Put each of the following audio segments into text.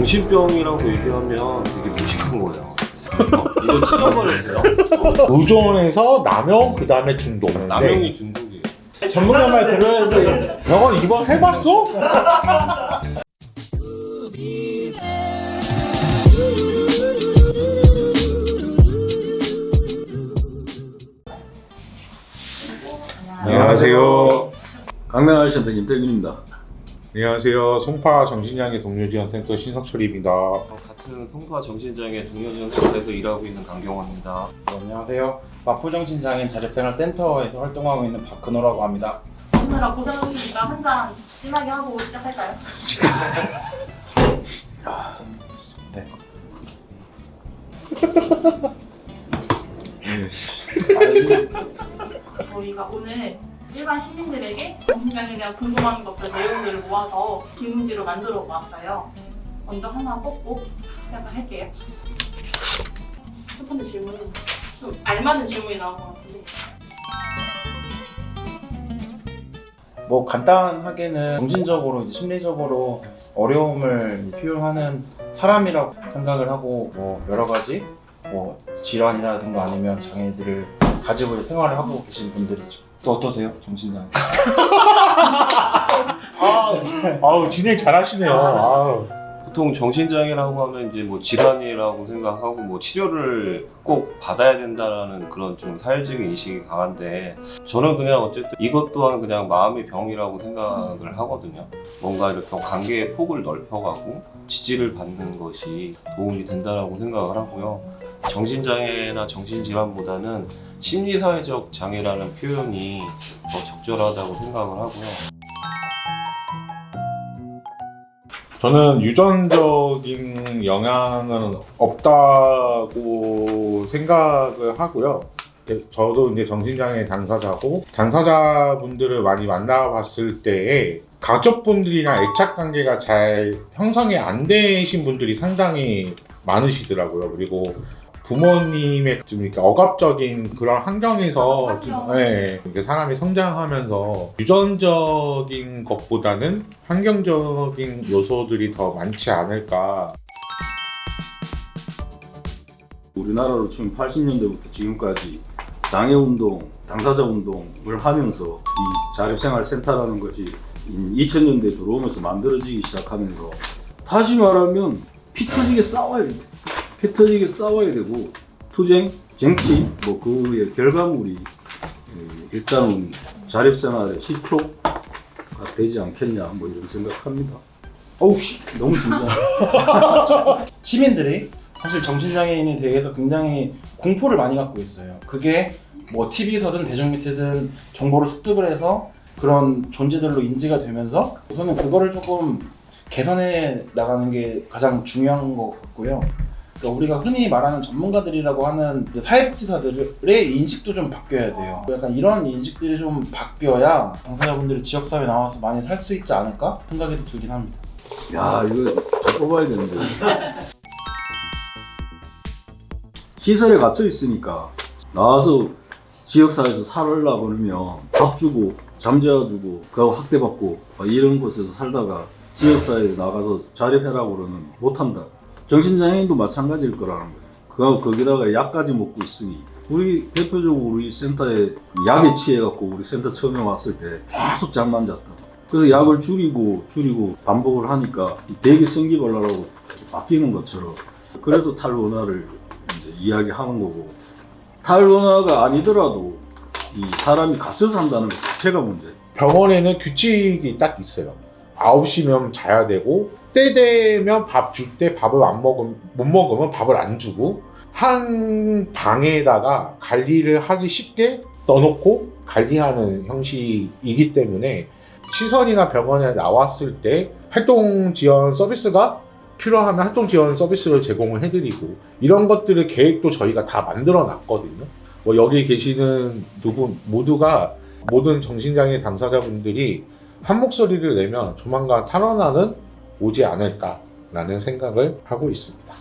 정신병이라고 얘기하면 되게 무식한 거예요. 어, 이거 찢어버려도 돼요? 의존에서 남용 그 다음에 중독. 남용이 중독이에요. 전문가 말 들어야지. 병원 입원 해봤어? 안녕하세요. 강남아시센터 김태균입니다. 안녕하세요. 송파 정신장애 동료지원센터 신석철입니다. 같은 송파 정신장애 동료지원센터에서 일하고 있는 강경원입니다. 네, 안녕하세요. 마포정신장애인 자립생활센터에서 활동하고 있는 박근호라고 합니다. 오늘아 고생하셨으니까 한잔 진하게 하고 시작할까요? 네. 저희가 오늘 일반 시민들에게 정신장애에 대한 궁금한 것들 내용들을 모아서 질문지로 만들어 보았어요. 먼저 하나 뽑고 시작을 할게요. 첫 번째 질문은 좀 알맞은 질문이 나온 것 같은데 뭐 간단하게는 정신적으로 이제 심리적으로 어려움을 표현하는 사람이라고 생각을 하고 뭐 여러 가지 뭐 질환이라든가 아니면 장애들을 가지고 생활을 하고 계신 분들이죠. 또 어떠세요, 정신장애? 아우 진행 잘하시네요. 아우. 보통 정신장애라고 하면 이제 뭐 질환이라고 생각하고 뭐 치료를 꼭 받아야 된다라는 그런 좀 사회적인 인식이 강한데 저는 그냥 어쨌든 이것 또한 그냥 마음의 병이라고 생각을 하거든요. 뭔가 이렇게 관계의 폭을 넓혀가고 지지를 받는 것이 도움이 된다라고 생각을 하고요. 정신장애나 정신질환보다는 심리사회적 장애라는 표현이 더 적절하다고 생각을 하고요. 저는 유전적인 영향은 없다고 생각을 하고요. 네, 저도 이제 정신장애 당사자고 당사자분들을 많이 만나봤을 때에 가족분들이랑 애착 관계가 잘 형성이 안 되신 분들이 상당히 많으시더라고요. 그리고 부모님의 좀 이렇게 억압적인 그런 환경에서 좀, 환경. 네, 이렇게 사람이 성장하면서 유전적인 것보다는 환경적인 요소들이 더 많지 않을까. 우리나라로 치면 80년대부터 지금까지 장애 운동, 당사자 운동을 하면서 이 자립생활센터라는 것이 2000년대에 들어오면서 만들어지기 시작하면서 다시 말하면 피 터지게 싸워야 돼. 피 터지게 싸워야 되고 투쟁, 쟁취 뭐 그의 결과물이 예, 일단은 자립생활의 시초가 되지 않겠냐 뭐 이런 생각합니다. 어우 씨 너무 진짜. 시민들이 사실 정신장애인에 대해서 굉장히 공포를 많이 갖고 있어요. 그게 뭐 TV에서든 대중 밑에든 정보를 습득을 해서 그런 존재들로 인지가 되면서 우선은 그거를 조금 개선해 나가는 게 가장 중요한 것 같고요. 그러니까 우리가 흔히 말하는 전문가들이라고 하는 사회복지사들의 인식도 좀 바뀌어야 돼요. 약간 이런 인식들이 좀 바뀌어야 당사자분들이 지역사회에 나와서 많이 살 수 있지 않을까 생각이 좀 들긴 합니다. 야 이거 잘 뽑아야 되는데 시설에 갇혀 있으니까 나와서 지역사회에서 살으려고 그러면 밥 주고 잠재워 주고 그하고 학대받고 막 이런 곳에서 살다가 지역사회에 나가서 자립해라고 그러면 못한다 정신장애인도 마찬가지일 거라는 거예요 그하고 거기다가 약까지 먹고 있으니 우리 대표적으로 우리 센터에 약에 취해갖고 우리 센터 처음에 왔을 때 계속 잠만 잤다 그래서 약을 줄이고 줄이고 반복을 하니까 이 대기 성기발랄하고 바뀌는 것처럼 그래서 탈원화를 이제 이야기하는 거고 탈원화가 아니더라도 이 사람이 갇혀 산다는 것 자체가 문제예요. 병원에는 규칙이 딱 있어요. 9시면 자야 되고 때 되면 밥 줄 때 밥을 안 먹으면 못 먹으면 밥을 안 주고 한 방에다가 관리를 하기 쉽게 넣어놓고 관리하는 형식이기 때문에 시설이나 병원에 나왔을 때 활동 지원 서비스가 필요하면 활동 지원 서비스를 제공을 해드리고 이런 것들을 계획도 저희가 다 만들어 놨거든요. 뭐 여기 계시는 누구 모두가 모든 정신장애 당사자분들이 한 목소리를 내면 조만간 탈원화는 오지 않을까라는 생각을 하고 있습니다.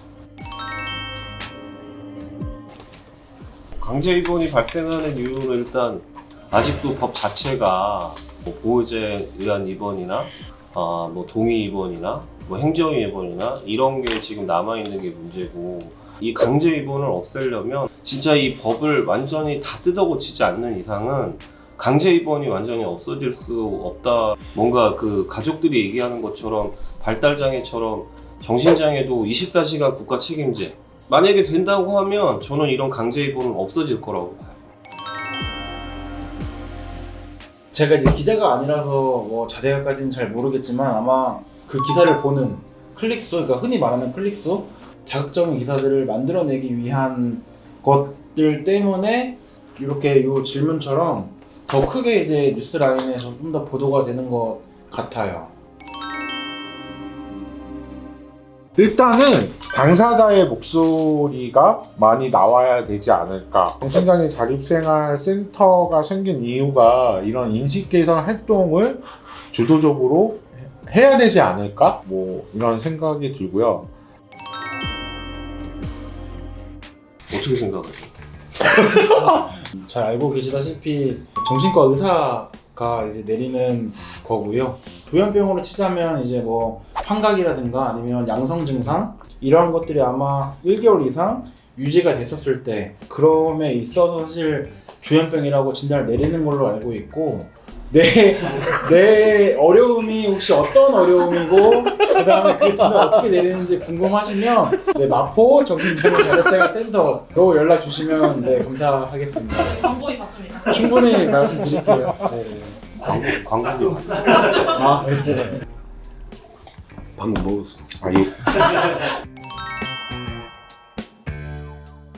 강제 입원이 발생하는 이유는 일단 아직도 법 자체가 뭐 보호자에 의한 입원이나 아, 뭐 동의 입원이나 뭐 행정 입원이나 이런 게 지금 남아 있는 게 문제고 이 강제 입원을 없애려면 진짜 이 법을 완전히 다 뜯어고치지 않는 이상은 강제 입원이 완전히 없어질 수 없다. 뭔가 그 가족들이 얘기하는 것처럼 발달 장애처럼 정신 장애도 24시간 국가 책임제. 만약에 된다고 하면 저는 이런 강제 입원은 없어질 거라고 봐요. 제가 이제 기자가 아니라서 뭐 자세하까지는 잘 모르겠지만 아마 그 기사를 보는 클릭수, 그러니까 흔히 말하는 클릭수, 자극적인 기사들을 만들어내기 위한 것들 때문에 이렇게 이 질문처럼 더 크게 이제 뉴스 라인에서 좀 더 보도가 되는 것 같아요. 일단은 당사자의 목소리가 많이 나와야 되지 않을까. 정신장애 자립생활 센터가 생긴 이유가 이런 인식 개선 활동을 주도적으로 해야 되지 않을까? 뭐 이런 생각이 들고요. 어떻게 생각하세요? 잘 알고 계시다시피 정신과 의사가 이제 내리는 거고요. 조현병으로 치자면 이제 뭐 환각이라든가 아니면 양성 증상 이런 것들이 아마 1개월 이상 유지가 됐었을 때 그럼에 있어서 사실 조현병이라고 진단을 내리는 걸로 알고 있고 내, 내 어려움이 혹시 어떤 어려움이고 그 다음에 그 진단 어떻게 내리는지 궁금하시면 네, 마포 정신장애 자력생활 센터로 연락 주시면 네, 감사하겠습니다. 광고이 받습니다. 충분히 말씀드릴게요. 네. 광고, 광고비 아, 네. 방금 먹었어. 아, 예.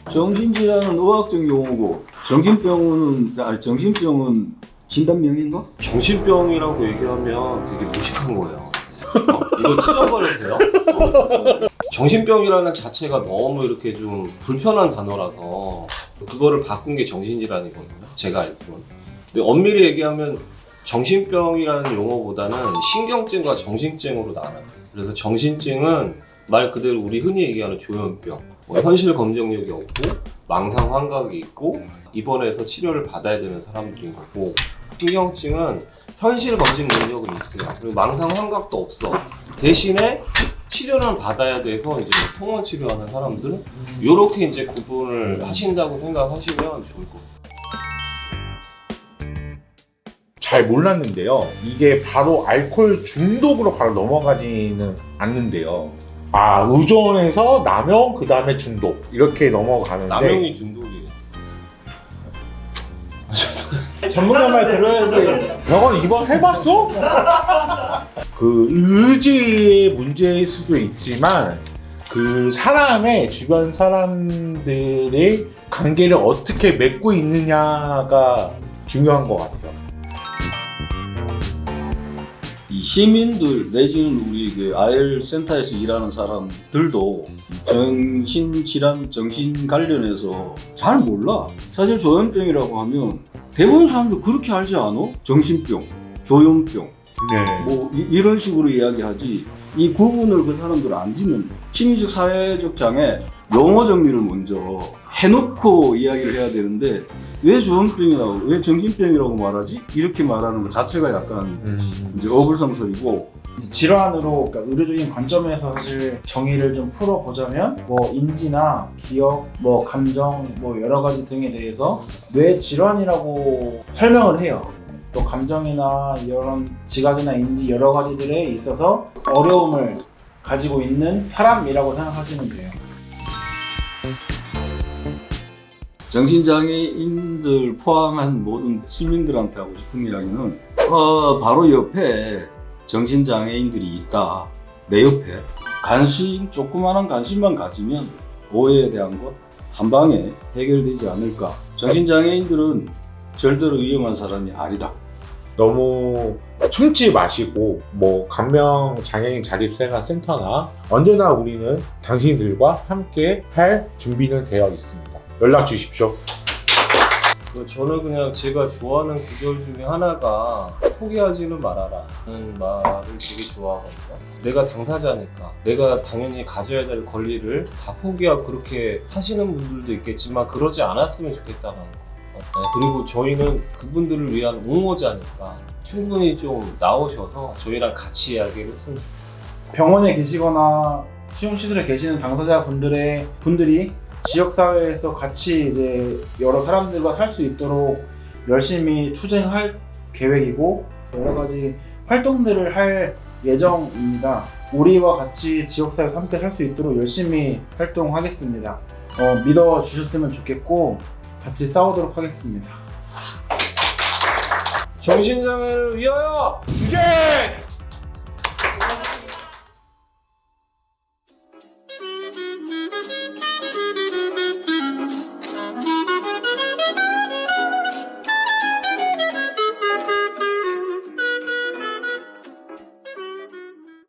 정신질환은 의학적 용어고 정신병은 아니 정신병은 진단명인가? 정신병이라고 얘기하면 되게 무식한 거예요. 어, 이거 찢어버려도 돼요? 어. 정신병이라는 자체가 너무 이렇게 좀 불편한 단어라서 그거를 바꾼 게 정신질환이거든요. 제가 알기로는. 근데 엄밀히 얘기하면 정신병이라는 용어보다는 신경증과 정신증으로 나눠요. 그래서 정신증은 말 그대로 우리 흔히 얘기하는 조현병, 뭐 현실 검정력이 없고 망상 환각이 있고 입원해서 치료를 받아야 되는 사람들인 거고 신경증은 현실 검증 능력은 있어요. 그리고 망상 환각도 없어. 대신에 치료는 받아야 돼서 이제 뭐 통원 치료하는 사람들 이렇게 이제 구분을 하신다고 생각하시면 좋을 것 같아요. 잘 몰랐는데요. 이게 바로 알코올 중독으로 바로 넘어가지는 않는데요. 아, 의존에서 남용, 그 다음에 중독. 이렇게 넘어가는데. 남용이 중독이에요. 전문가 말 들어야지. 병원 입원 해봤어? 그 의지의 문제일 수도 있지만 그 사람의 주변 사람들의 관계를 어떻게 맺고 있느냐가 중요한 것 같아요. 이 시민들 내지는 우리 그 아일 센터에서 일하는 사람들도 정신질환, 정신 관련해서 잘 몰라. 사실 조현병이라고 하면 대부분 사람들 그렇게 알지 않아? 정신병, 조현병, 네. 뭐 이, 런 식으로 이야기하지. 이 구분을 그 사람들은 안 짓는 심리적 사회적 장애 용어 정리를 먼저 해놓고 이야기를 해야 되는데 왜 조현병이라고 왜 정신병이라고 말하지? 이렇게 말하는 것 자체가 약간 음. 이제 어불성설이고 질환으로 그러니까 의료적인 관점에서 사실 정의를 좀 풀어보자면 뭐 인지나 기억, 뭐 감정, 뭐 여러 가지 등에 대해서 뇌 질환이라고 설명을 해요. 또 감정이나 이런 지각이나 인지 여러 가지들에 있어서 어려움을 가지고 있는 사람이라고 생각하시면 돼요. 정신장애인들 포함한 모든 시민들한테 하고 싶은 이야기는 어, 바로 옆에 정신장애인들이 있다. 내 옆에 관심 조그마한 관심만 가지면 오해에 대한 것 한 방에 해결되지 않을까. 정신장애인들은 절대로 위험한 사람이 아니다. 너무 숨지 마시고 뭐 간명 장애인 자립생활 센터나 언제나 우리는 당신들과 함께 할 준비는 되어 있습니다. 연락 주십시오. 그 저는 그냥 제가 좋아하는 구절 중에 하나가 포기하지는 말아라 하는 말을 되게 좋아하거든요. 내가 당사자니까 내가 당연히 가져야 될 권리를 다 포기하고 그렇게 하시는 분들도 있겠지만 그러지 않았으면 좋겠다는 거. 네, 그리고 저희는 그분들을 위한 옹호자니까 충분히 좀 나오셔서 저희랑 같이 이야기를 했으면 좋겠어요. 병원에 계시거나 수용시설에 계시는 당사자분들의 분들이 지역사회에서 같이 이제 여러 사람들과 살 수 있도록 열심히 투쟁할 계획이고 여러 가지 활동들을 할 예정입니다. 우리와 같이 지역사회에서 함께 살 수 있도록 열심히 활동하겠습니다. 어, 믿어 주셨으면 좋겠고 같이 싸우도록 하겠습니다. 정신장애를 위하여 주제